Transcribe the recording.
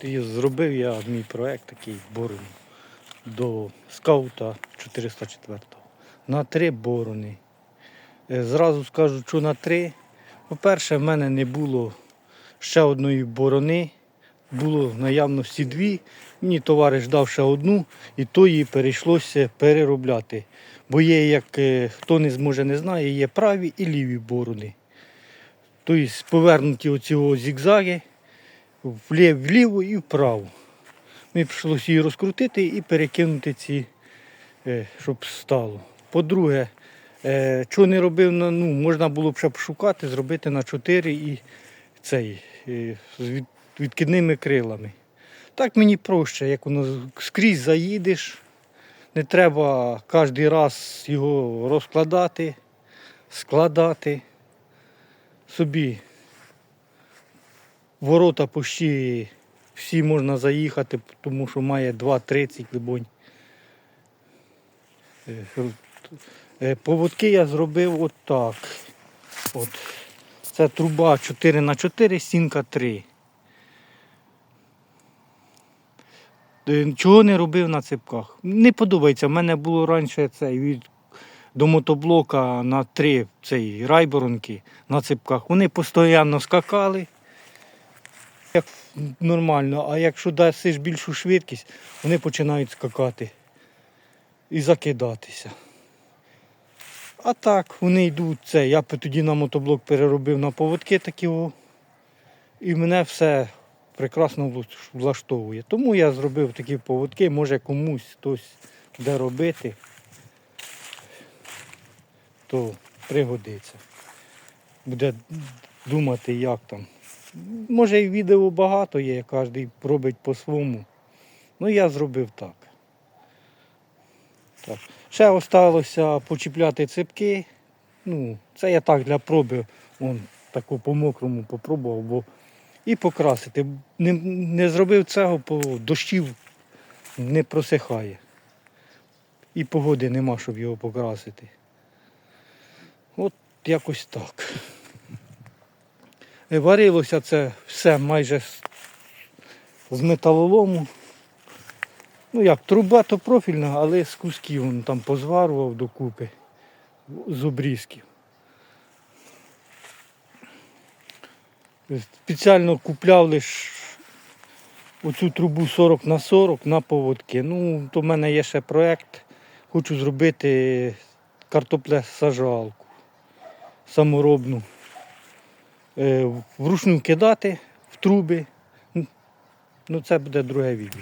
І зробив я мій проект такий борон до скаута 404 на три борони. Е, Зразу скажу, що на три. По-перше, в мене не було ще одної борони, було в наявності дві. Мені товариш дав ще одну, і то її перейшлося переробляти. Бо є, як е, хто не зможе не знає, є праві і ліві борони. Тобто повернуті оці зігзаги влів- вліво і вправо. Мені прийшлося її розкрутити і перекинути ці, е, щоб стало. По-друге, е, чого не робив, ну, можна було б ще пошукати, зробити на 4 і цей, е, з відкидними крилами. Так мені проще, як воно скрізь заїдеш. Не треба кожен раз його розкладати, складати. Собі ворота почти всі можна заїхати, тому що має 2.30, либонь. Е, Поводки я зробив отак. От. Це труба 4 на 4 стінка 3. Е, Чого не робив на ципках? Не подобається. У мене було раніше цей від до мотоблока на три цей райборонки на ципках. Вони постійно скакали. Як нормально, а якщо дасиш більшу швидкість, вони починають скакати і закидатися. А так, вони йдуть це. Я б тоді на мотоблок переробив на поводки такі. О, і мене все прекрасно влаштовує. Тому я зробив такі поводки, може комусь хтось буде робити, то пригодиться. Буде думати, як там. Може і відео багато є, кожен робить по-своєму. Ну я зробив так. так. Ще залишилося почіпляти ципки. Ну, це я так для проби, вон, таку по-мокрому попробував, бо і покрасити. Не, не зробив цього, бо дощів не просихає. І погоди нема, щоб його покрасити. От якось так. Варилося це все майже з- металолому. Ну як, труба то профільна, але з кусків він там позварував докупи з обрізків. Спеціально купляв лише оцю трубу 40 на 40 на поводки. Ну, то в мене є ще проєкт. Хочу зробити картоплесаджалку саморобну. Е, вручну кидати в труби. Ну, це буде друге відео.